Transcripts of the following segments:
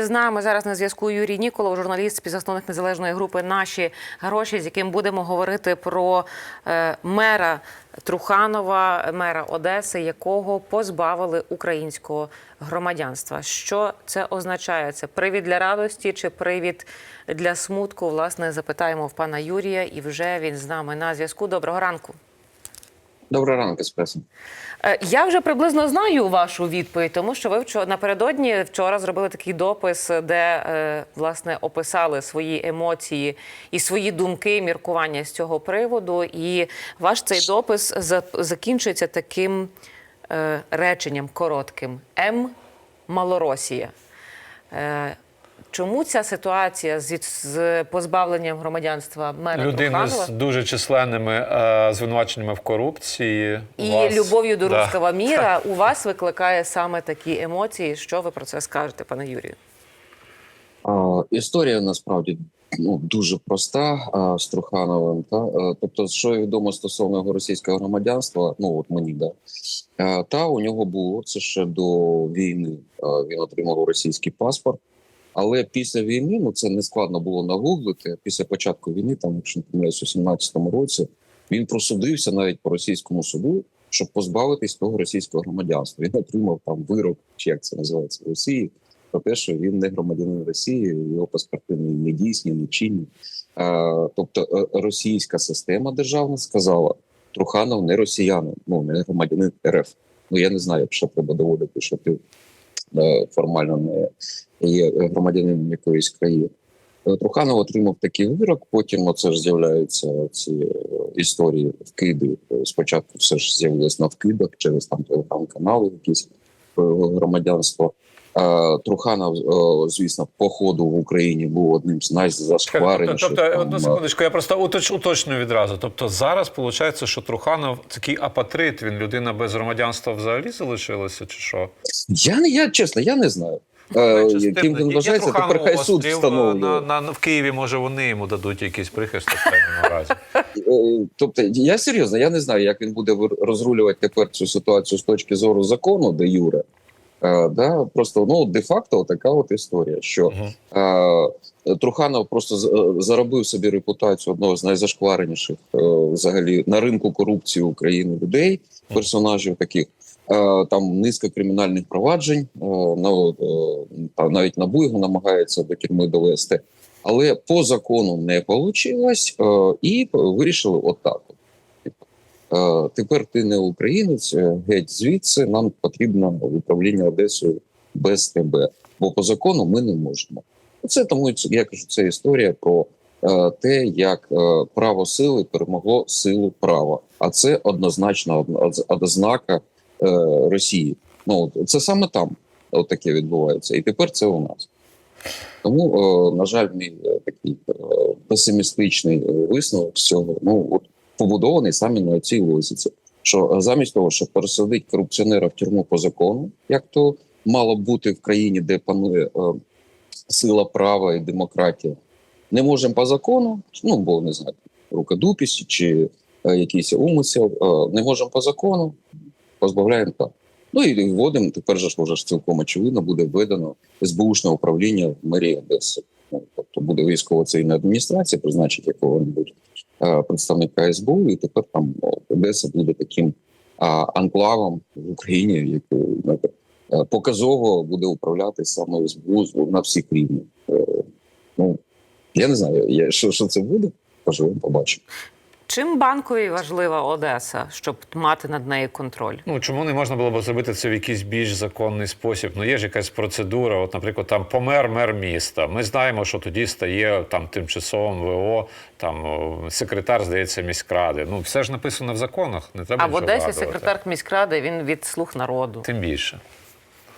З нами зараз на зв'язку Юрій Ніколов, журналіст, співзасновник незалежної групи Наші гроші, з яким будемо говорити про е, мера Труханова, мера Одеси, якого позбавили українського громадянства. Що це означає? Це привід для радості чи привід для смутку? Власне, запитаємо в пана Юрія, і вже він з нами на зв'язку. Доброго ранку. Доброго ранку, еспресо. Е, Я вже приблизно знаю вашу відповідь, тому що ви вчора напередодні вчора зробили такий допис, де е, власне описали свої емоції і свої думки, міркування з цього приводу. І ваш цей допис закінчується таким е, реченням коротким: М. Малоросія. Е, Чому ця ситуація з, з позбавленням громадянства мера Людини Труханова з дуже численними е, звинуваченнями в корупції і вас- любов'ю до Да. руського міра у вас викликає саме такі емоції? Що ви про це скажете, пане Юрію? А, історія насправді ну, дуже проста а, з Трухановим. Та? А, тобто, що відомо стосовно його російського громадянства, ну от мені да. А, та у нього було це ще до війни. А, він отримав російський паспорт. Але після війни, ну це не складно було нагуглити. Після початку війни, там, якщо не помиляюсь, у 17-му році, він просудився навіть по російському суду, щоб позбавитись того російського громадянства. Він отримав там вирок, чи як це називається в Росії, про те, що він не громадянин Росії, його паспорти не дійсні, не чинні. Тобто е, російська система державна сказала, Труханов не росіянин, ну не громадянин РФ. Ну я не знаю, якщо треба доводити, що ти формально не є громадянином якоїсь країни. Е, Труханов отримав такий вирок. Потім оце ж з'являються ці е, історії вкиди. Е, Спочатку все ж з'явилось на вкидах через там телеграм-канали, якісь громадянство. Е, Труханов, е, звісно, по ходу в Україні був одним з найзашквареніших. тобто, там, одну е, секундочку, я просто уточ, уточню відразу. Тобто зараз виходить, що Труханов такий апатрит, він людина без громадянства взагалі залишилася, чи що? Я не я чесно, я не знаю. Ну, Е, він вважається, тепер хай суд встановлює. на, на, на, в Києві, може, вони йому дадуть якийсь прихисток в певному разі. Тобто, я серйозно, я не знаю, як він буде розрулювати тепер цю ситуацію з точки зору закону, де Юре. Е, да, просто ну де-факто така от історія, що Мгм. е, Труханов просто е, заробив собі репутацію одного з найзашквареніших е, взагалі на ринку корупції України людей, персонажів таких. Е, Там низка кримінальних проваджень, на, та навіть НАБУ його намагається до тюрми довести, але по закону не вийшло, і вирішили отак. Е, Тепер ти не українець, е, геть звідси нам потрібно управління Одесою без тебе, бо по закону ми не можемо. Це тому я кажу, це історія про е, те, як право сили перемогло силу права, а це однозначно ознака Росії. Ну це саме там таке відбувається, і тепер це у нас. Тому, на жаль, мій такий песимістичний висновок з цього. Ну от побудований саме на цій логіці, що е, замість того, щоб пересадити корупціонера в тюрму по закону, як то мало бути в країні, де панує е, сила права і демократія, не можемо по закону, ну бо не знаю, рукодупість чи е, якийсь умисел, е, не можемо по закону, позбавляємо так. Ну і вводимо, тепер же ж ж цілком очевидно буде введено СБУшне управління в мерії Одеси. Ну, тобто буде військово цивільна адміністрація, призначить якого-небудь е, представника СБУ, і тепер там Одеса буде таким анклавом в Україні, який е, показово буде управляти саме СБУ на всіх рівнях. Е, Ну я не знаю, що, що це буде, поживемо, побачимо. Чим банкові важлива Одеса, щоб мати над нею контроль? Ну чому не можна було б зробити це в якийсь більш законний спосіб? Ну є ж якась процедура. От, наприклад, там помер мер міста. Ми знаємо, що тоді стає там тимчасовим ВО, там секретар, здається, міськради. Ну все ж написано в законах. Не треба А в Одесі вигадувати. секретар міськради він від слуг народу. Тим більше.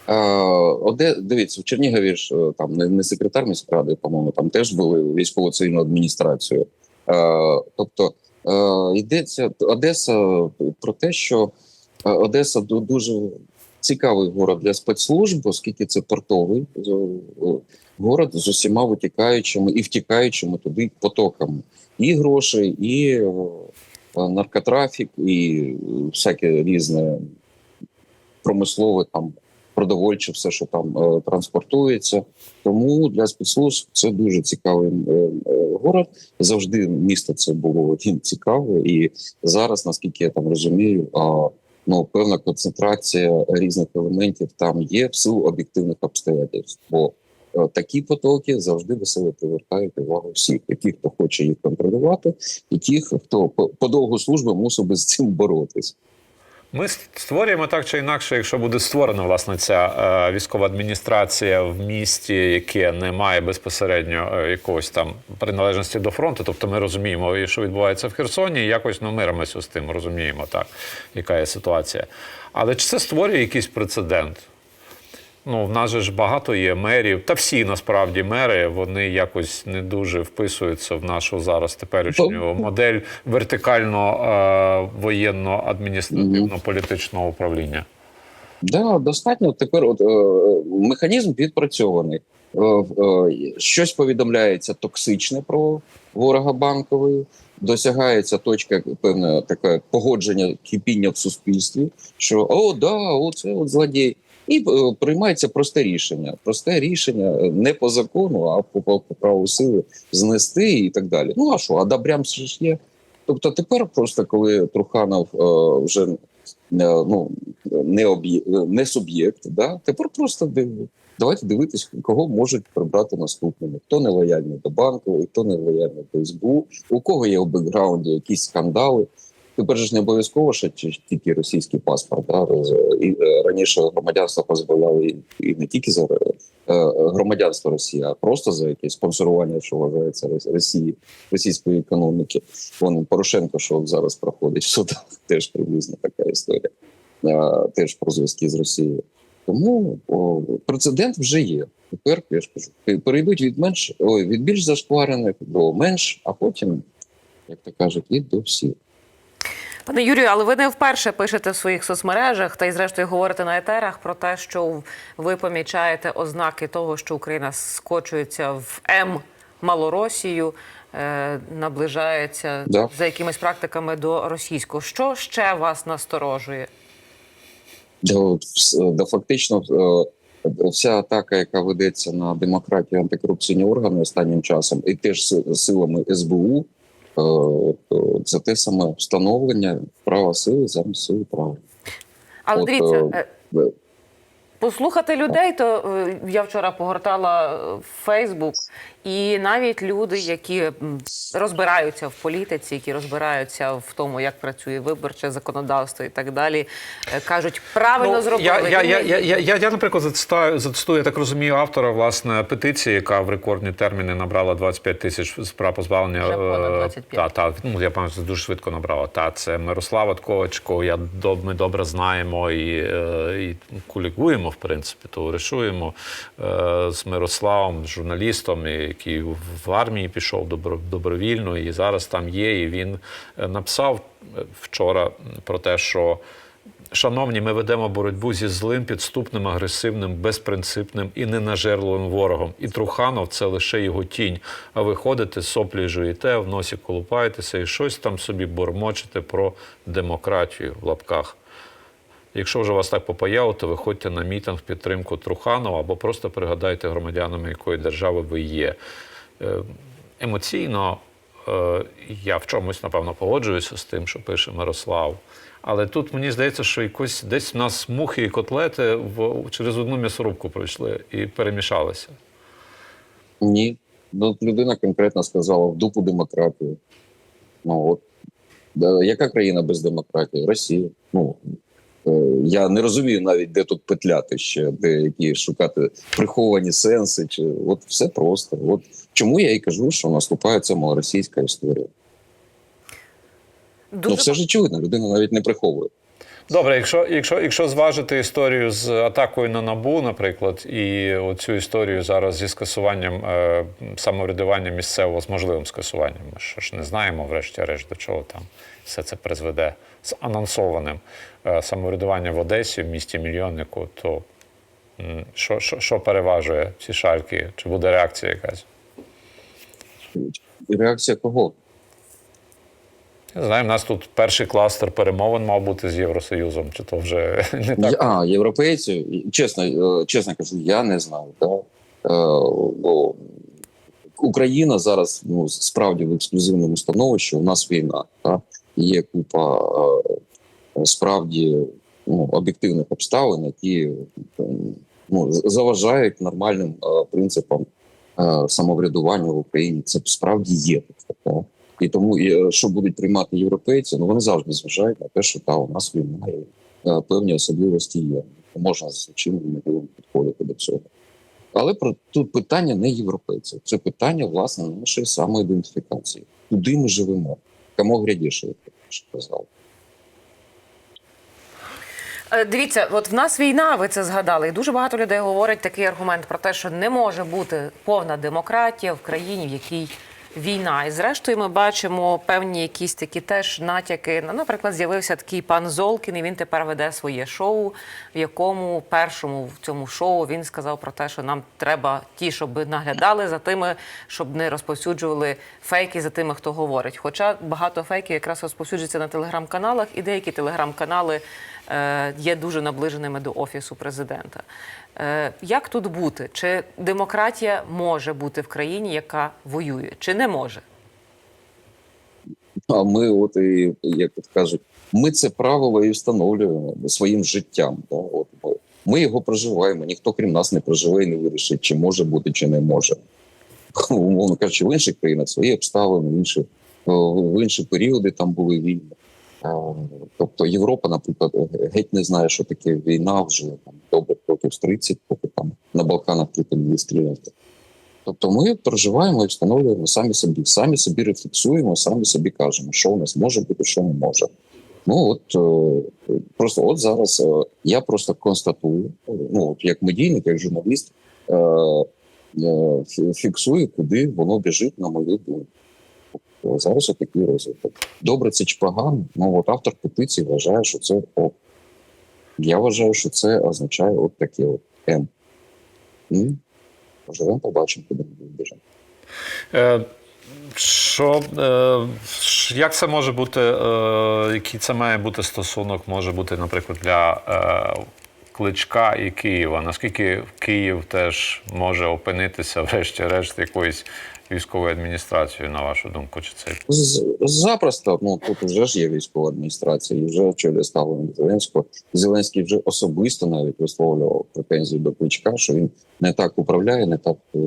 Е, Оде, дивіться, в Чернігові ж е, там не, не секретар міськради, по-моєму, там теж ввели військово-цивільну адміністрацію. Е, тобто йдеться Одеса про те, що е, Одеса ду- дуже цікавий город для спецслужб, оскільки це портовий е, е, город з усіма витікаючими і втікаючими туди потоками. І грошей, і е, наркотрафік, і е, всяке різне промислове там продовольче, все, що там е, транспортується. Тому для спецслужб це дуже цікавий е, е, город. Завжди місто це було він цікаве, і зараз, наскільки я там розумію, а, ну певна концентрація різних елементів там є в силу об'єктивних обстоятельств. Бо е, такі потоки завжди весело привертають увагу всіх, і ті, хто хоче їх контролювати, і ті, хто по, довгу службу мусив би з цим боротись. Ми створюємо так чи інакше, якщо буде створена власне ця е, військова адміністрація в місті, яке не має безпосередньо е, якогось там приналежності до фронту. Тобто ми розуміємо, що відбувається в Херсоні, і якось ну, миримося з тим, розуміємо так, яка є ситуація. Але чи це створює якийсь прецедент? Ну, в нас же ж багато є мерів, та всі насправді мери вони якось не дуже вписуються в нашу зараз теперішню модель вертикально е, воєнно адміністративно політичного управління. Да, достатньо. Тепер от, е, механізм відпрацьований. Е, е, щось повідомляється токсичне про ворога банкової, досягається точка певне таке погодження кипіння в суспільстві, що о, да, оце от злодій. І е, приймається просте рішення. Просте рішення е, не по закону, а по, по, по праву сили знести і так далі. Ну а що, а добрям ж є. Тобто тепер просто коли Труханов е, вже е, ну не об'є... не суб'єкт, да тепер просто див- давайте дивитись, кого можуть прибрати наступними. Хто не лояльний до банку, хто не лояльний до СБУ, у кого є у бекграунді якісь скандали. Тепер ж не обов'язково, що тільки російський паспорт. Да? І, е, раніше громадянство позбавляли і, і не тільки за е, громадянство Росії, а просто за якесь спонсорування, що вважається Росії, російської економіки. Вон Порошенко, що зараз проходить в судах, теж приблизно така історія, е, теж про зв'язки з Росією. Тому о, прецедент вже є. Тепер я ж кажу, перейдуть від менш ой, від більш зашкварених до менш, а потім, як то кажуть, і до всіх. Пане Юрію, але ви не вперше пишете в своїх соцмережах та й зрештою говорите на етерах про те, що ви помічаєте ознаки того, що Україна скочується в М Малоросію, е, наближається Да. за якимись практиками до російського. Що ще вас насторожує? Да, да, фактично е, вся атака, яка ведеться на демократію антикорупційні органи останнім часом, і теж си- силами СБУ, це те саме встановлення права сили замість сили права. Але От, дивіться, е, е, Послухати людей, то е, я вчора погортала е, Фейсбук, і навіть люди, які розбираються в політиці, які розбираються в тому, як працює виборче законодавство і так далі, е, кажуть, правильно зробили. Ну, Я, я, я, не- я, я, я, я, наприклад, зацитую, зацитую, я так розумію, автора власне петиції, яка в рекордні терміни набрала 25 тисяч справ позбавлення. Вже понад е, 25. Та, та, ну, я пам'ятаю, це дуже швидко набрала. Та, це Мирослава Ткочко, я, ми добре знаємо і, е, і кулікуємо, в принципі, товаришуємо е, з Мирославом, журналістом, який в армії пішов добро, добровільно, і зараз там є. І він е, написав е, вчора про те, що. Шановні, ми ведемо боротьбу зі злим, підступним, агресивним, безпринципним і ненажерливим ворогом. І Труханов це лише його тінь. А ви ходите, соплі жуєте, в носі колупаєтеся і щось там собі бормочете про демократію в лапках. Якщо вже вас так попаяло, то виходьте на мітинг в підтримку Труханова або просто пригадайте громадянами, якої держави ви є. Е, Емоційно е, я в чомусь, напевно, погоджуюся з тим, що пише Мирослав. Але тут мені здається, що якось десь в нас мухи і котлети в, через одну м'ясорубку пройшли і перемішалися. Ні. Ну, людина конкретно сказала в дупу демократію. Ну от яка країна без демократії? Росія. Ну е, я не розумію навіть, де тут петляти ще, де які шукати приховані сенси. Чи от все просто. От чому я і кажу, що наступає ця малоросійська історія. Ну все ж очевидно, людина навіть не приховує. Добре, якщо, якщо, якщо зважити історію з атакою на набу, наприклад, і оцю історію зараз зі скасуванням е, самоврядування місцевого з можливим скасуванням, ми що ж не знаємо, врешті-решт, до чого там все це призведе з анонсованим е, самоврядування в Одесі, в місті мільйоннику, то що, що, що переважує ці шальки? Чи буде реакція якась? Реакція кого? Не знаю, у нас тут перший кластер перемовин мав бути з Євросоюзом, чи то вже не так. А, європейці, чесно, е, чесно кажу, я не знаю. Да? Е, Бо Україна зараз ну, справді в ексклюзивному становищі. У нас війна. Да? Є купа е, справді ну, об'єктивних обставин, які ну, заважають нормальним е, принципам е, самоврядування в Україні. Це справді є. І тому, що будуть приймати європейці, ну вони завжди зважають на те, що та у нас війна. Певні особливості є. Можна з чином можливо підходити до цього. Але про тут питання не європейців, це питання власне нашої самоідентифікації. Куди ми живемо? Кому грядіше, я казав. Дивіться, от в нас війна, ви це згадали, і дуже багато людей говорять такий аргумент про те, що не може бути повна демократія в країні, в якій війна. І зрештою, ми бачимо певні якісь такі теж натяки. Наприклад, з'явився такий пан Золкін, і він тепер веде своє шоу, в якому першому в цьому шоу він сказав про те, що нам треба ті, щоб наглядали за тими, щоб не розповсюджували фейки за тими, хто говорить. Хоча багато фейків якраз розповсюджується на телеграм-каналах, і деякі телеграм-канали є дуже наближеними до офісу президента. Е, як тут бути? Чи демократія може бути в країні, яка воює, чи не може? А ми, от і як от кажуть, ми це правило і встановлюємо своїм життям. Да? От ми, ми його проживаємо. Ніхто крім нас не проживе і не вирішить, чи може бути, чи не може. Умовно кажучи, в інших країнах свої обставини, в інші, в інші періоди там були війни. Тобто Європа, наприклад, геть не знає, що таке війна вже там добре років з 30, поки там на Балканах припинили стріляти. Тобто ми проживаємо і встановлюємо самі собі, самі собі рефлексуємо, самі собі кажемо, що у нас може бути, що не може. Ну от е, просто от зараз е, я просто констатую, ну от як медійник, як журналіст, е, фі- фіксую, куди воно біжить, на мою думку. Зараз отакий розвиток. Добре, це чи погано? Ну от автор петиції вважає, що це ок. Я вважаю, що це означає от таке от М. Ну, Поживемо, побачимо, куди ми біжимо. Е, Що, е, як це може бути, е, який це має бути стосунок, може бути, наприклад, для Кличка і Києва? Наскільки Київ теж може опинитися, врешті-решт, якоюсь військовою адміністрацією, на вашу думку? Чи це Запросто, ну тут вже ж є військова адміністрація, і вже очолює ставлення Зеленського. Зеленський вже особисто навіть висловлював претензії до Кличка, що він не так управляє, не так е,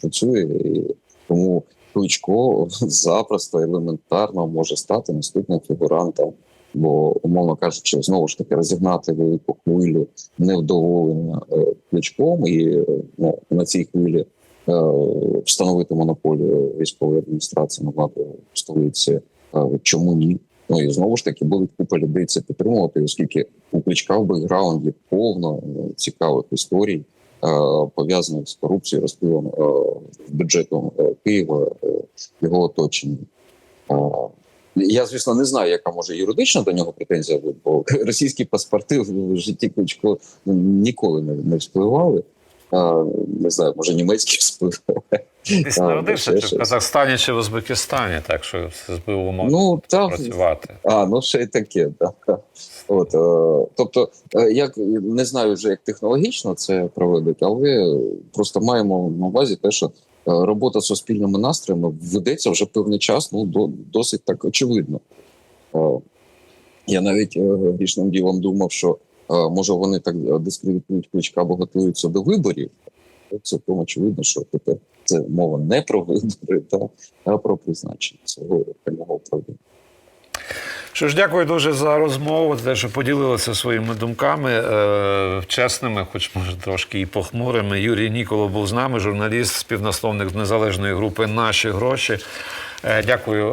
працює. І тому Кличко запросто елементарно може стати наступним фігурантом. Бо, умовно кажучи, знову ж таки розігнати велику хвилю невдоволення е, Кличком і е, ну, на цій хвилі встановити монополію військової адміністрації на владу в столиці. Е, Чому ні? Ну і знову ж таки будуть купа людей це підтримувати, оскільки у Кличка в бекграунді повно е, цікавих історій, е, пов'язаних з корупцією, розпилом е, бюджетом е, Києва, е, його оточення. Е, Я, звісно, не знаю, яка може юридично до нього претензія бути, бо російські паспорти в житті Кличко ніколи не, не вспливали. А, не знаю, може німецькі вспливали. десь А, народився чи в. Казахстані, чи в Узбекистані, так що це було можна Ну, та, працювати. а, ну ще й таке, так. От, е, тобто, е, як не знаю вже, як технологічно це проведуть, але просто маємо на увазі те, що е, робота з суспільними настроями ведеться вже певний час, ну до, досить так очевидно. Е, Я навіть е, грішним ділом думав, що може вони так дискредитують кличка, бо готуються до виборів. Цілком очевидно, що тепер це мова не про вибори, а про призначення цього прямого управління. Що ж, дякую дуже за розмову, за те, що поділилися своїми думками, е, чесними, хоч може трошки і похмурими. Юрій Ніколо був з нами, журналіст, співнасловник незалежної групи Наші гроші. Е, дякую